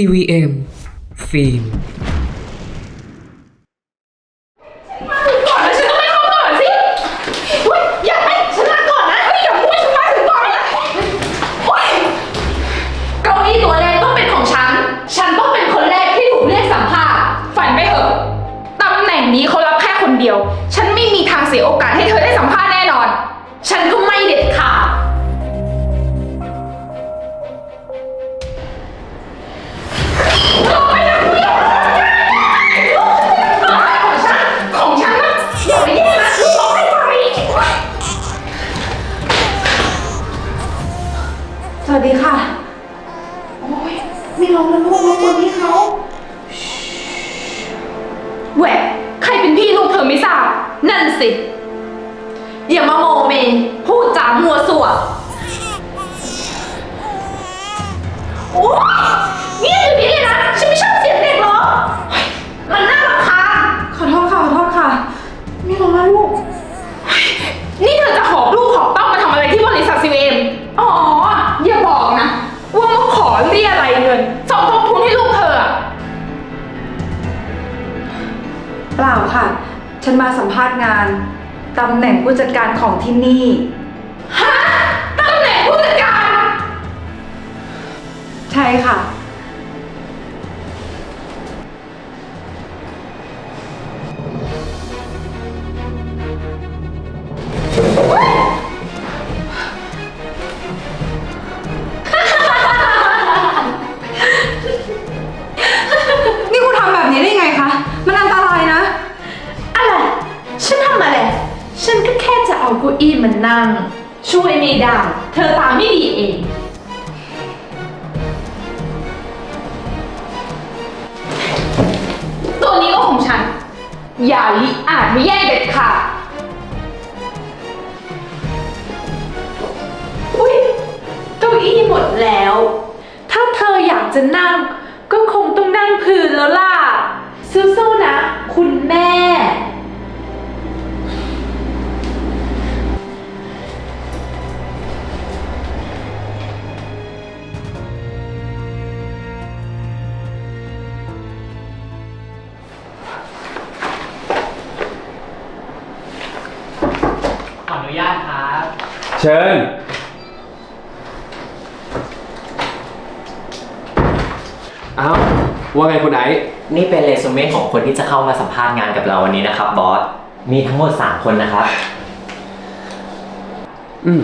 CVM ฟิล์มมาถึงก่อนนะฉันต้องให้เข้าก่อนสิเฮ้ยอย่าให้ฉันมาก่อนนะเฮ้ยอย่าพูดให้ฉันมาถึงก่อนนะโอ๊ยเก้าอี้ตัวแรกต้องเป็นของฉัน ฉันต้องเป็นคนแรกที่ถูกเรียกสัมภาษณ์ฝันไปเถอะตำแหน่งนี้เขารับแค่คนเดียว ฉันไม่มีทางเสียโอกาสให้เธอได้สัมภาษณ์แน่นอน ฉันก็ สวัสดีค่ะ โอ้ยไม่ร้องแล้วลูกรบกวนพี่เขาแหวกใครเป็นพี่ลูกเธอไม่ทราบ นั่นสิ อย่ามาโมเม พูดจามัวสั่วโอ้ยเงียบอยู่นี่เลยนะฉันไม่ ของที่นี่ ฮะตำแหน่งผู้จัดการ ใช่ค่ะ อี้มานั่ง ช่วยไม่ได้ เธอตาไม่ดีเอง ตัวนี้ก็ของฉัน อย่าลิอาจไม่แย่งเด็ดขาดอุ้ยเก้าอี้หมดแล้ว ถ้าเธออยากจะนั่ง ก็คงต้องนั่งพื้นแล้วล่ะสู้ๆนะ คุณแม่ เชิญ เอ้าว่าไงคุณไอซ์นี่เป็นเรซูเม่ของคนที่จะเข้ามาสัมภาษณ์งานกับเราวันนี้นะครับบอส มีทั้งหมด 3 คนนะครับ อืม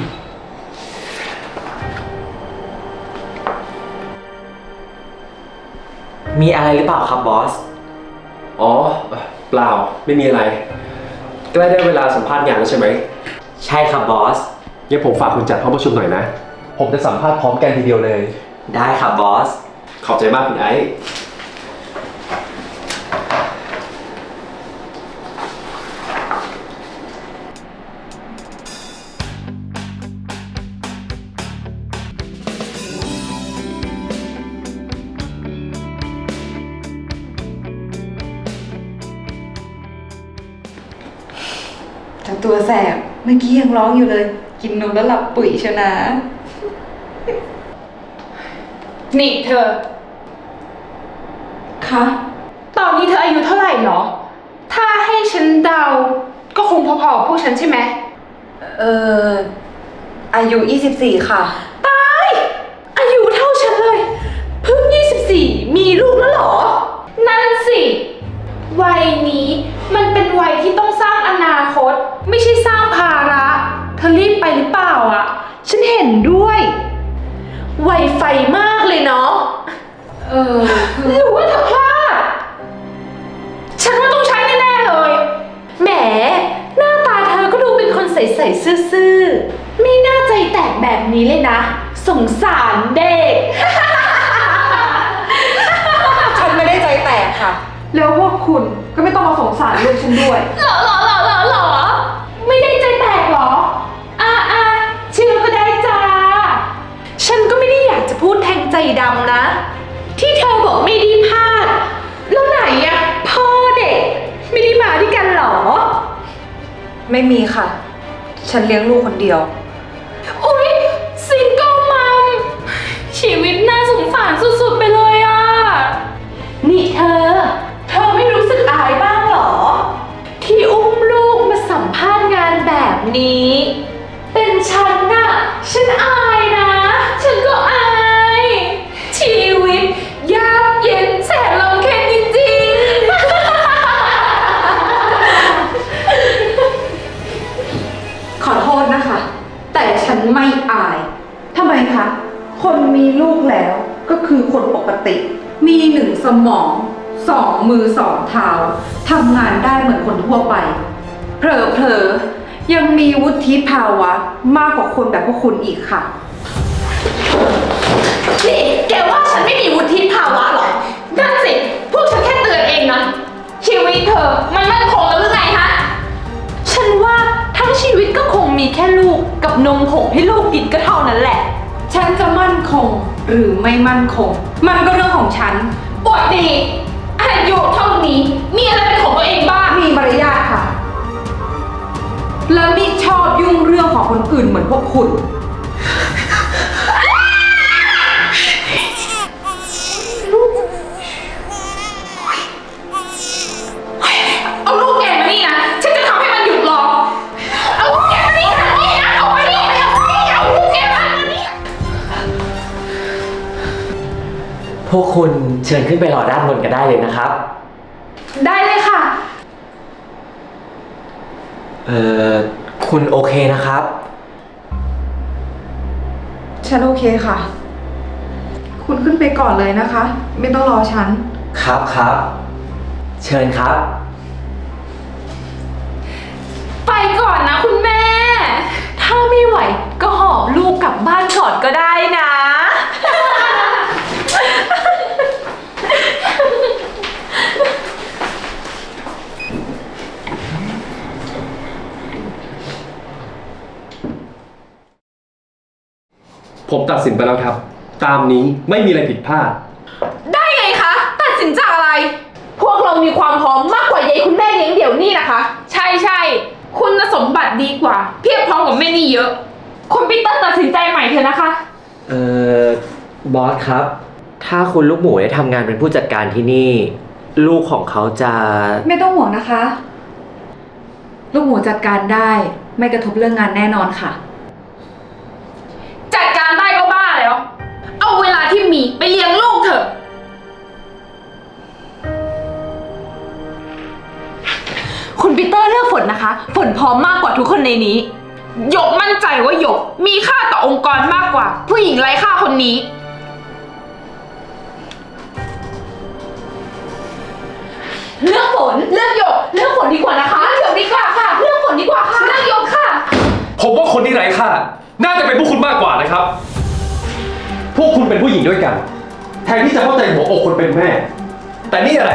มีอะไรหรือเปล่าครับบอส อ๋อ เปล่า ไม่มีอะไร ใกล้ได้เวลาสัมภาษณ์งานแล้วใช่ไหม ใช่ครับบอส งั้นผมฝากคุณจัดห้องประชุมหน่อยนะ ผมจะสัมภาษณ์พร้อมกันทีเดียวเลย ได้ครับบอส ขอบใจมากคุณไอซ์ทั้งตัวแสบเมื่อกี้ยังร้องอยู่เลย กินนมแล้วหลับปุ๋ยชนะ นี่เธอ คะ ตอนนี้เธออายุเท่าไหร่หรอ ถ้าให้ฉันเดา ก็คงพอๆกับพวกฉันใช่ไหม เอ่อ อายุ 24 ค่ะ ตาย อายุเท่าฉันเลย เพิ่ง 24 มีลูกแล้วเหรอ นั่นสิ วัยนี้มันเป็นวัยที่ต้องสร้างอนาคต ไม่ใช่สร้างภาระเธอรีบไปหรือเปล่าอะ ฉันเห็นด้วย ไวไฟมากเลยเนาะ เออคือหรือว่าเธอพลาด ฉันว่าต้องใช้แน่ๆเลย แหม หน้าตาเธอก็ดูเป็นคนใสๆซื่อๆ ไม่น่าใจแตกแบบนี้เลยนะ สงสารเด็ก ฉันไม่ได้ใจแตกค่ะ แล้วพวกคุณก็ไม่ต้องมาสงสารลูกฉันด้วย หรอหรอหรอหรอหรอำนะ ที่เธอบอกไม่ได้พลาด แล้วไหนอะพ่อเด็ก ไม่ได้มาด้วยกันหรอ ไม่มีค่ะ ฉันเลี้ยงลูกคนเดียว อุ๊ยซิงเกิลมัมชีวิตน่าสงสารสุดๆไปเลยอะนี่เธอ เธอไม่รู้สึกอายบ้างหรอ ที่อุ้มลูกมาสัมภาษณ์งานแบบนี้ เป็นฉันน่ะ ฉันอาย ไม่อายทำไมคะ คนมีลูกแล้วก็คือคนปกติ มีหนึ่งสมองสองมือสองเท้าทำงานได้เหมือนคนทั่วไป เผลอๆยังมีวุฒิภาวะมากกว่าคนแบบพวกคุณอีกค่ะ นี่แกว่าฉันไม่มีวุฒิภาวะหรอ หรือไม่มั่นคง มันก็เรื่องของฉันปวดดีอายุเท่านี้ มีอะไรเป็นของตัวเองบ้าง มีมารยาทค่ะ และไม่ชอบยุ่งเรื่องของคนอื่นเหมือนพวกคุณ วกคุณเชิญขึ้นไปรอด้านบนกันได้เลยนะครับ ได้เลยค่ะ เอ่อ คุณโอเคนะครับ ฉันโอเคค่ะ คุณขึ้นไปก่อนเลยนะคะ ไม่ต้องรอฉัน ครับครับ เชิญครับ ไปก่อนนะคุณแม่ ถ้าไม่ไหวก็หอบลูกกลับบ้านก่อนก็ได้นะ ผมตัดสินไปแล้วครับ ตามนี้ไม่มีอะไรผิดพลาด ได้ไงคะ ตัดสินจากอะไร พวกเรามีความพร้อมมากกว่ายายคุณแม่เลี้ยงเดี่ยวนี่นะคะ ใช่ใช่คุณสมบัติดีกว่า เพียบพร้อมกับแม่นี่เยอะ คุณปีเตอร์ตัดสินใจใหม่เถอะนะคะ เอ่อบอสครับ ถ้าคุณลูกหมูได้ทำงานเป็นผู้จัดการที่นี่ ลูกของเขาจะ ไม่ต้องห่วงนะคะ ลูกหมูจัดการได้ ไม่กระทบเรื่องงานแน่นอนค่ะ มีไปเลี้ยงลูกเถอะ คุณปีเตอร์เลือกฝนนะคะ ฝนพร้อมมากกว่าทุกคนในนี้ หยกมั่นใจว่าหยก มีค่าต่อองค์กรมากกว่า ผู้หญิงไร้ค่าคนนี้ เลือกฝนเลือกหยกเลือกฝนดีกว่านะคะเลือกหยกดีกว่าค่ะเลือกฝนดีกว่าค่ะเลือกหยกค่ะ ผมว่าคนที่ไร้ค่า น่าจะเป็นพวกคุณมากกว่านะครับ พวกคุณเป็นผู้หญิงด้วยกัน แทนที่จะเข้าใจหัวอกคนเป็นแม่ แต่นี่อะไร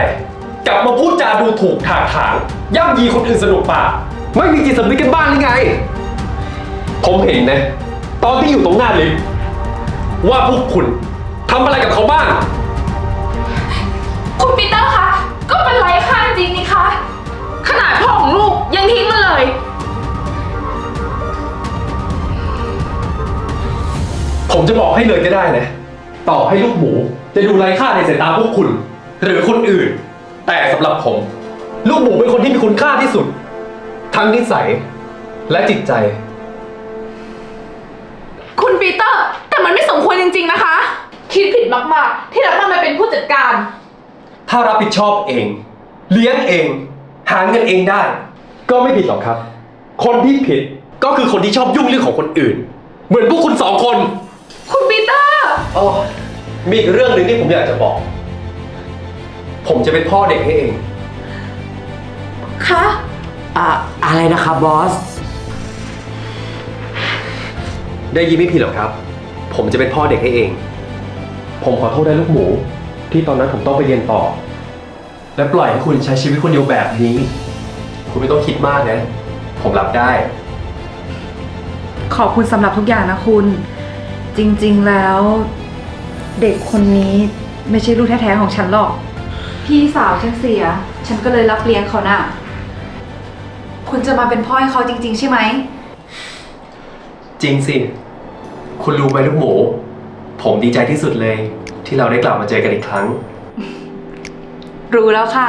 กลับมาพูดจาดูถูกถากถางย่ำยีคนอื่นสนุกปากไม่มีจิตสำนึกกันบ้างหรือไง ผมเห็นนะ ตอนที่อยู่ตรงหน้าลิฟต์ว่าพวกคุณทำอะไรกับเขาบ้าง คุณปีเตอร์คะ ก็มันไร้ค่าจริงนี่คะ ขนาดพ่อของลูกยังทิ้งมาเลย ผมจะบอกให้เลยก็ได้นะ ต่อให้ลูกหมู จะดูไร้ค่าในสายตาพวกคุณ หรือคนอื่น แต่สำหรับผม ลูกหมูเป็นคนที่มีคุณค่าที่สุด ทั้งนิสัย และจิตใจ คุณปีเตอร์ แต่มันไม่สมควรจริง ๆนะคะ คิดผิดมากๆ ที่รับมันมาเป็นผู้จัดการ ถ้ารับผิดชอบเอง เลี้ยงเอง หาเงินเองได้ ก็ไม่ผิดหรอกครับ คนที่ผิดก็คือคนที่ชอบยุ่งเรื่องของคนอื่น เหมือนพวกคุณสองคน คุณปีเตอร์ อ๋อมีอีกเรื่องหนึ่งที่ผมอยากจะบอก ผมจะเป็นพ่อเด็กให้เอง คะอะอะไรนะครับบอส ได้ยินไม่ผิดหรอกครับ ผมจะเป็นพ่อเด็กให้เอง ผมขอโทษได้ลูกหมู ที่ตอนนั้นผมต้องไปเรียนต่อ และปล่อยให้คุณใช้ชีวิตคนเดียวแบบนี้ คุณไม่ต้องคิดมากนะ ผมรับได้ ขอบคุณสำหรับทุกอย่างนะคุณ จริงๆแล้ว เด็กคนนี้ไม่ใช่ลูกแท้ๆของฉันหรอก พี่สาวฉันเสีย ฉันก็เลยรับเลี้ยงเขาน่ะ คุณจะมาเป็นพ่อให้เขาจริง ๆ ใช่ไหม จริงสิ คุณรู้ไหมลูกหมู ผมดีใจที่สุดเลย ที่เราได้กลับมาเจอกันอีกครั้ง รู้แล้วค่ะ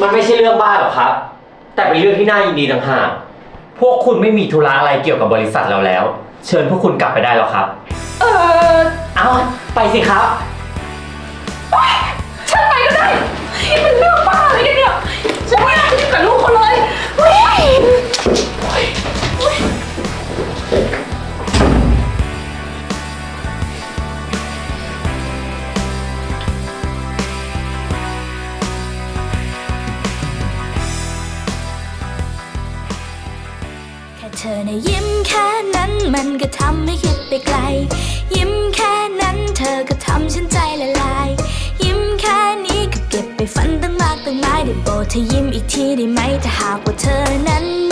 มันไม่ใช่เรื่องบ้าหรอกครับ แต่เป็นเรื่องที่น่ายินดีต่างหาก พวกคุณไม่มีธุระอะไรเกี่ยวกับบริษัทเราแล้ว เชิญพวกคุณกลับไปได้แล้วครับ เออเอาไปสิครับ ได้โปรดเธอยิ้มอีกทีได้ไหมถ้าหากว่าเธอนั้น